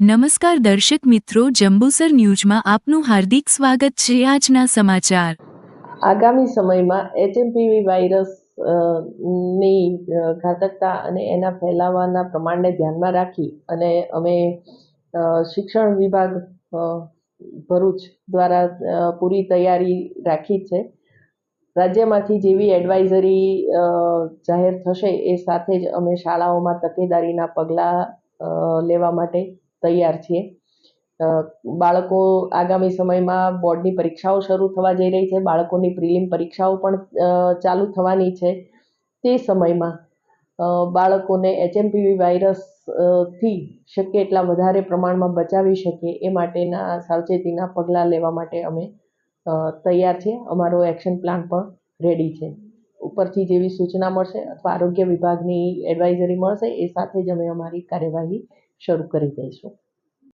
નમસ્કાર દર્શક મિત્રો, જંબુસર ન્યૂઝમાં આપનું હાર્દિક સ્વાગત છે આજના સમાચાર. આગામી સમયમાં એચએમપીવી વાયરસની ઘાતકતા અને એના ફેલાવાના પ્રમાણને ધ્યાનમાં રાખી અને અમે શિક્ષણ વિભાગ ભરૂચ દ્વારા પૂરી તૈયારી રાખી છે. રાજ્યમાંથી જેવી એડવાઇઝરી જાહેર થશે એ સાથે જ અમે શાળાઓમાં તકેદારીના પગલાં લેવા માટે તૈયાર છીએ. બાળકો આગામી સમયમાં બોર્ડની પરીક્ષાઓ શરૂ થવા જઈ રહી છે. બાળકોની પ્રિલિમ પરીક્ષાઓ પણ ચાલુ થવાની છે તે સમયમાં. બાળકોને એચએમપીવી વાયરસથી શક્ય એટલા વધારે પ્રમાણમાં બચાવી શકીએ એ માટેના સાવચેતીના પગલાં લેવા માટે અમે તૈયાર છીએ. અમારો એક્શન પ્લાન પણ રેડી છે. ઉપરથી જેવી સૂચના મળશે અથવા આરોગ્ય વિભાગની એડવાઇઝરી મળશે એ સાથે જ અમે અમારી કાર્યવાહી શરૂ કરી દઈશું